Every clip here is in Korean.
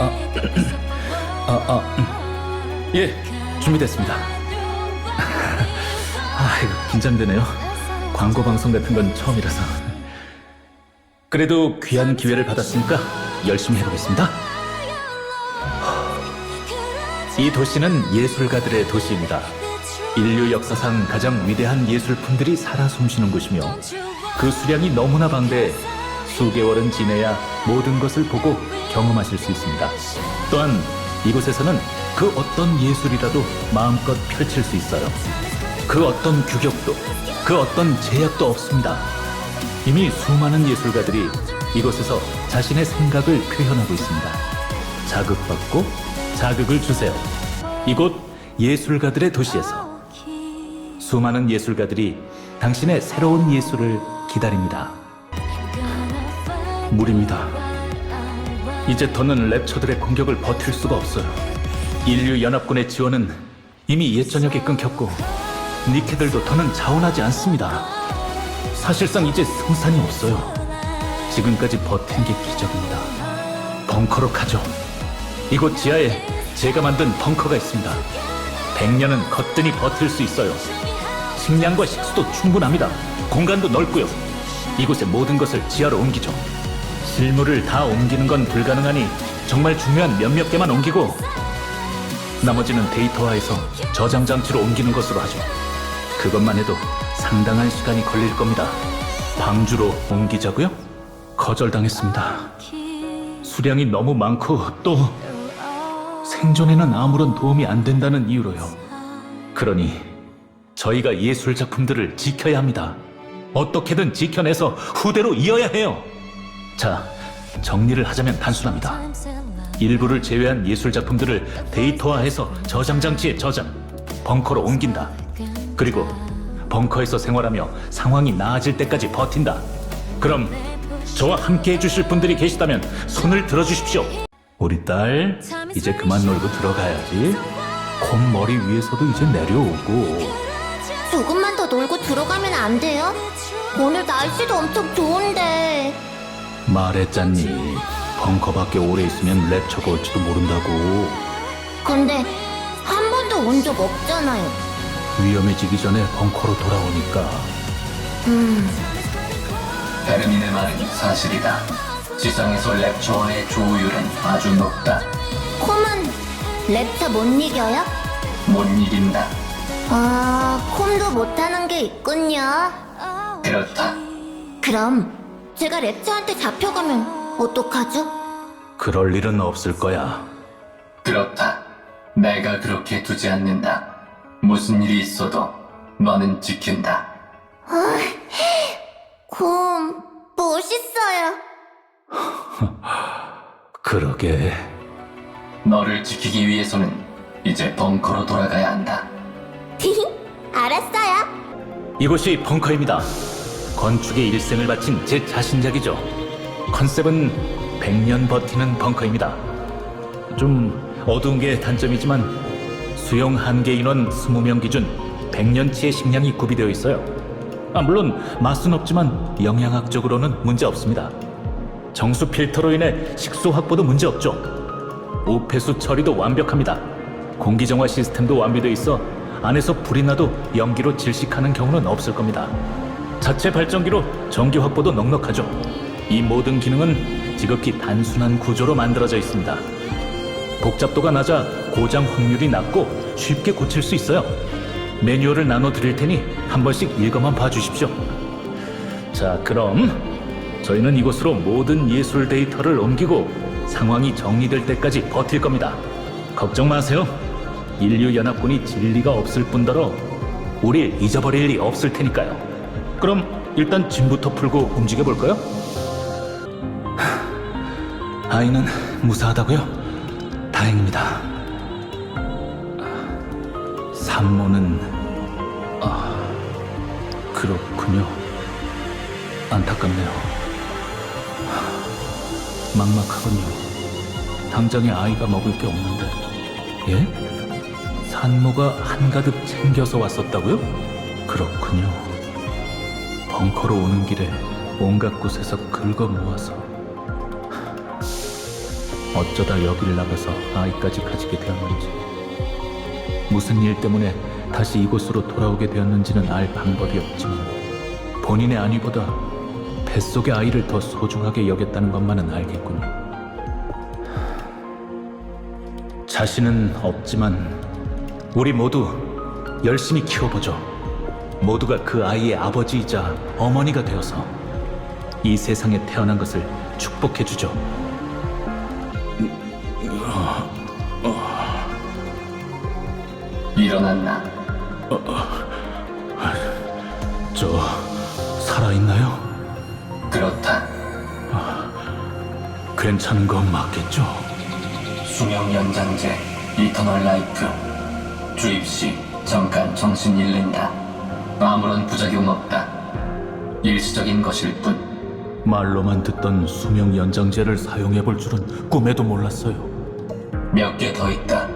아, 아, 음. 예, 준비됐습니다. 아, 이거 긴장되네요. 광고 방송 같은 건 처음이라서. 그래도 귀한 기회를 받았으니까 열심히 해보겠습니다. 이 도시는 예술가들의 도시입니다. 인류 역사상 가장 위대한 예술품들이 살아 숨쉬는 곳이며 그 수량이 너무나 방대해 수개월은 지내야 모든 것을 보고 경험하실 수 있습니다. 또한 이곳에서는 그 어떤 예술이라도 마음껏 펼칠 수 있어요. 그 어떤 규격도, 그 어떤 제약도 없습니다. 이미 수많은 예술가들이 이곳에서 자신의 생각을 표현하고 있습니다. 자극받고 자극을 주세요. 이곳 예술가들의 도시에서 수많은 예술가들이 당신의 새로운 예술을 기다립니다. 무리입니다. 이제 더는 랩처들의 공격을 버틸 수가 없어요. 인류 연합군의 지원은 이미 옛저녁에 끊겼고 니케들도 더는 자원하지 않습니다. 사실상 이제 승산이 없어요. 지금까지 버틴 게 기적입니다. 벙커로 가죠. 이곳 지하에 제가 만든 벙커가 있습니다. 100년은 거뜬히 버틸 수 있어요. 식량과 식수도 충분합니다. 공간도 넓고요. 이곳의 모든 것을 지하로 옮기죠. 실물을 다 옮기는 건 불가능하니 정말 중요한 몇몇 개만 옮기고 나머지는 데이터화해서 저장 장치로 옮기는 것으로 하죠. 그것만 해도 상당한 시간이 걸릴 겁니다. 방주로 옮기자고요? 거절당했습니다. 수량이 너무 많고 또 생존에는 아무런 도움이 안 된다는 이유로요. 그러니 저희가 예술 작품들을 지켜야 합니다. 어떻게든 지켜내서 후대로 이어야 해요. 자, 정리를 하자면 단순합니다. 일부를 제외한 예술 작품들을 데이터화해서 저장 장치에 저장, 벙커로 옮긴다. 그리고 벙커에서 생활하며 상황이 나아질 때까지 버틴다. 그럼 저와 함께 해주실 분들이 계시다면 손을 들어주십시오. 우리 딸, 이제 그만 놀고 들어가야지. 콧머리 위에서도 이제 내려오고. 조금만 더 놀고 들어가면 안 돼요? 오늘 날씨도 엄청 좋은데. 말했잖니. 벙커 밖에 오래 있으면 랩처가 올지도 모른다고. 근데 한 번도 온 적 없잖아요. 위험해지기 전에 벙커로 돌아오니까. 베르민의 말은 사실이다. 지상에서 랩처와의 조율은 아주 높다. 콤은 랩터 못 이겨요? 못 이긴다. 아, 콤도 못하는 게 있군요. 그렇다. 그럼 제가 랩터한테 잡혀가면 어떡하죠? 그럴 일은 없을 거야. 그렇다. 내가 그렇게 두지 않는다. 무슨 일이 있어도 너는 지킨다. 콤, 멋있어요. 그러게. 너를 지키기 위해서는 이제 벙커로 돌아가야 한다. 알았어요. 이곳이 벙커입니다. 건축에 일생을 바친 제 자신작이죠. 컨셉은 100년 버티는 벙커입니다. 좀 어두운 게 단점이지만 수용 한계 인원 20명 기준 100년치의 식량이 구비되어 있어요. 아, 물론 맛은 없지만 영양학적으로는 문제 없습니다. 정수 필터로 인해 식수 확보도 문제 없죠. 우폐수 처리도 완벽합니다. 공기 정화 시스템도 완비되어 있어 안에서 불이 나도 연기로 질식하는 경우는 없을 겁니다. 자체 발전기로 전기 확보도 넉넉하죠. 이 모든 기능은 지극히 단순한 구조로 만들어져 있습니다. 복잡도가 낮아 고장 확률이 낮고 쉽게 고칠 수 있어요. 매뉴얼을 나눠 드릴 테니 한 번씩 읽어만 봐 주십시오. 자, 그럼 저희는 이곳으로 모든 예술 데이터를 옮기고 상황이 정리될 때까지 버틸 겁니다. 걱정 마세요. 인류 연합군이 진리가 없을 뿐더러 우릴 잊어버릴 리 없을 테니까요. 그럼 일단 짐부터 풀고 움직여 볼까요? 아이는 무사하다고요? 다행입니다. 산모는 아 그렇군요. 안타깝네요. 막막하군요. 당장에 아이가 먹을 게 없는데. 예? 산모가 한가득 챙겨서 왔었다고요? 그렇군요. 벙커로 오는 길에 온갖 곳에서 긁어 모아서 어쩌다 여기를 나가서 아이까지 가지게 되었는지 무슨 일 때문에 다시 이곳으로 돌아오게 되었는지는 알 방법이 없지만 본인의 안위보다 뱃속의 아이를 더 소중하게 여겼다는 것만은 알겠군요. 자신은 없지만 우리 모두 열심히 키워보죠. 모두가 그 아이의 아버지이자 어머니가 되어서 이 세상에 태어난 것을 축복해 주죠. 일어났나? 저 살아있나요? 그렇다. 괜찮은 거 맞겠죠? 수명 연장제 이터널 라이프 주입 시 잠깐 정신 잃는다. 아무런 부작용 없다. 일시적인 것일 뿐. 말로만 듣던 수명 연장제를 사용해 볼 줄은 꿈에도 몰랐어요. 몇 개 더 있다.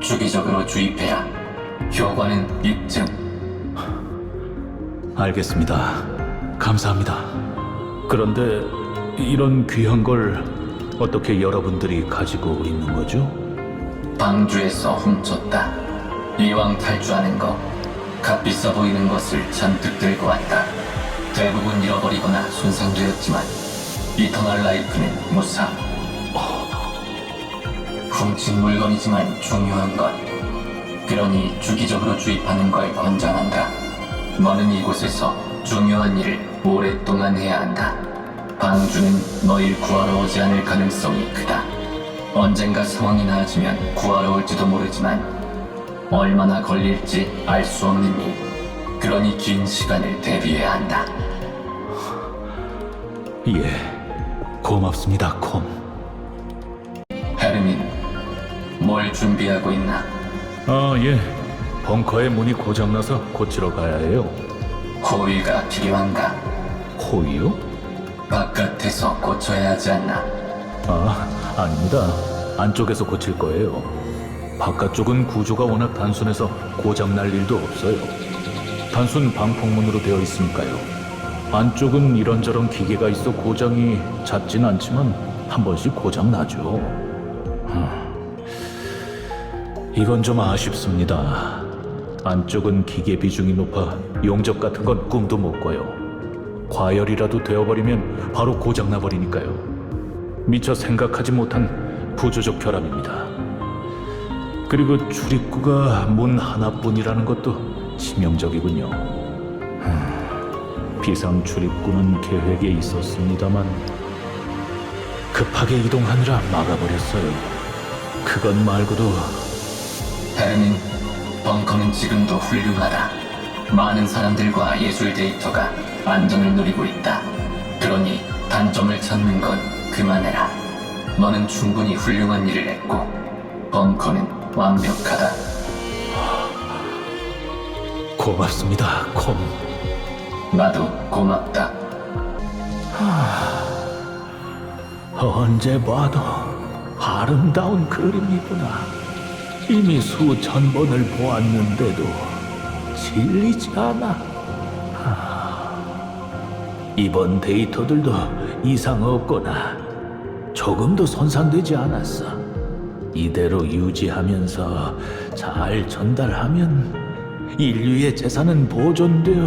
주기적으로 주입해라. 효과는 입증. 알겠습니다. 감사합니다. 그런데 이런 귀한 걸 어떻게 여러분들이 가지고 있는 거죠? 방주에서 훔쳤다. 이왕 탈주하는 거 값비싸 보이는 것을 잔뜩 들고 왔다. 대부분 잃어버리거나 손상되었지만 이터널 라이프는 무사. 훔친 물건이지만 중요한 것. 그러니 주기적으로 주입하는 걸 권장한다. 너는 이곳에서 중요한 일을 오랫동안 해야 한다. 방주는 너를 구하러 오지 않을 가능성이 크다. 언젠가 상황이 나아지면 구하러 올지도 모르지만 얼마나 걸릴지 알 수 없는 일. 그러니 긴 시간을 대비해야 한다. 예, 고맙습니다, 콤. 헤르민, 뭘 준비하고 있나? 아, 예. 벙커의 문이 고장나서 고치러 가야 해요. 호위가 필요한가? 호위요? 바깥에서 고쳐야 하지 않나? 아, 아닙니다. 안쪽에서 고칠 거예요. 바깥쪽은 구조가 워낙 단순해서 고장날 일도 없어요. 단순 방폭문으로 되어 있으니까요. 안쪽은 이런저런 기계가 있어 고장이 잦진 않지만 한 번씩 고장 나죠. 이건 좀 아쉽습니다. 안쪽은 기계 비중이 높아 용접 같은 건 꿈도 못 꿔요. 과열이라도 되어버리면 바로 고장 나버리니까요. 미처 생각하지 못한 구조적 결함입니다. 그리고 출입구가 문 하나뿐이라는 것도 치명적이군요. 흠, 비상 출입구는 계획에 있었습니다만 급하게 이동하느라 막아버렸어요. 그것 말고도 헤르민, 벙커는 지금도 훌륭하다. 많은 사람들과 예술 데이터가 안전을 누리고 있다. 그러니 단점을 찾는 건 그만해라. 너는 충분히 훌륭한 일을 했고, 벙커는 완벽하다. 고맙습니다, 콤. 나도 고맙다. 언제 봐도 아름다운 그림이구나. 이미 수천 번을 보았는데도 질리지 않아. 하, 이번 데이터들도 이상 없거나 조금도 손상되지 않았어. 이대로 유지하면서 잘 전달하면 인류의 재산은 보존되어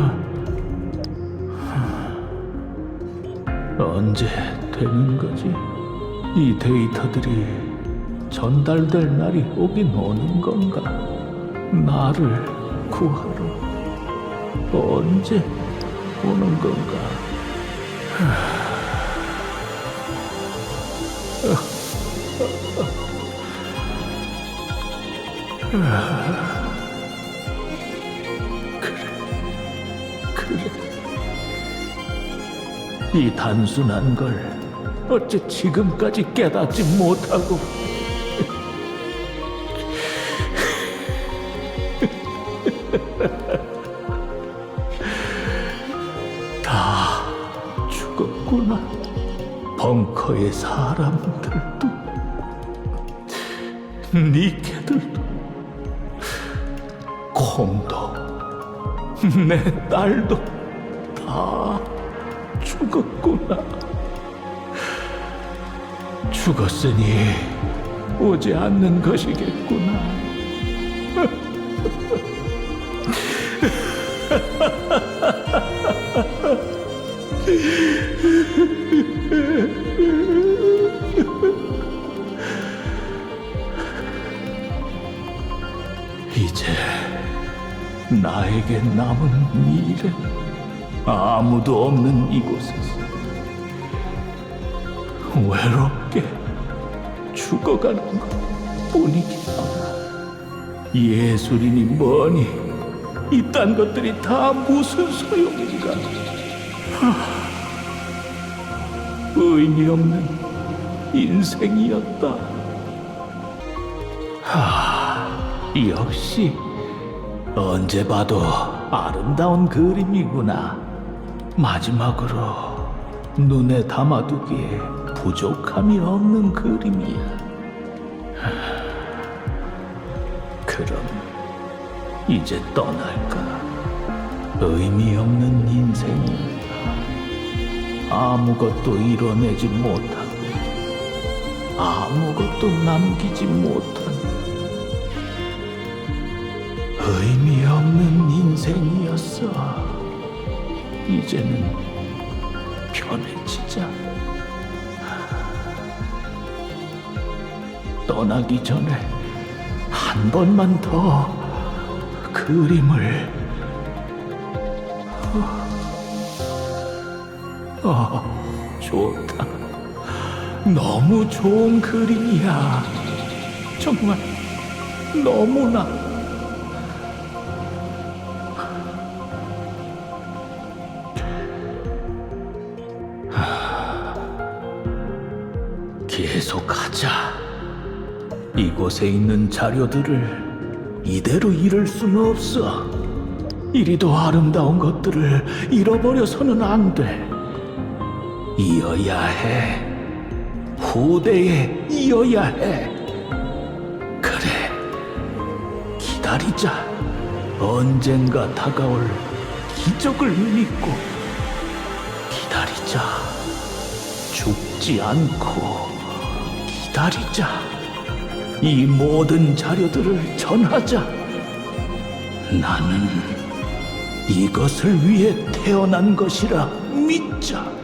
하, 언제 되는 거지? 이 데이터들이 전달될 날이 오긴 오는 건가? 나를 구하러 언제 오는 건가? 그래. 이 단순한 걸 어째 지금까지 깨닫지 못하고 다 죽었구나. 벙커의 사람들도 니케들도 내 딸도 다 죽었구나. 죽었으니 오지 않는 것이겠구나. 나에게 남은 미래 아무도 없는 이곳에서 외롭게 죽어가는 것 뿐이겠구나. 예술이니 뭐니 이딴 것들이 다 무슨 소용인가? 하, 의미 없는 인생이었다. 하, 역시 언제 봐도 아름다운 그림이구나. 마지막으로 눈에 담아두기에 부족함이 없는 그림이야. 하, 그럼 이제 떠날까? 의미 없는 인생이야. 아무것도 이뤄내지 못하고 아무것도 남기지 못한 의미 없는 인생이었어. 이제는 편해지자. 떠나기 전에 한 번만 더 그림을 어, 좋다. 너무 좋은 그림이야. 정말 너무나. 계속하자. 이곳에 있는 자료들을 이대로 잃을 수는 없어. 이리도 아름다운 것들을 잃어버려서는 안 돼. 이어야 해. 후대에 이어야 해. 그래. 기다리자. 언젠가 다가올 기적을 믿고 기다리자. 죽지 않고 기다리자. 이 모든 자료들을 전하자. 나는 이것을 위해 태어난 것이라 믿자.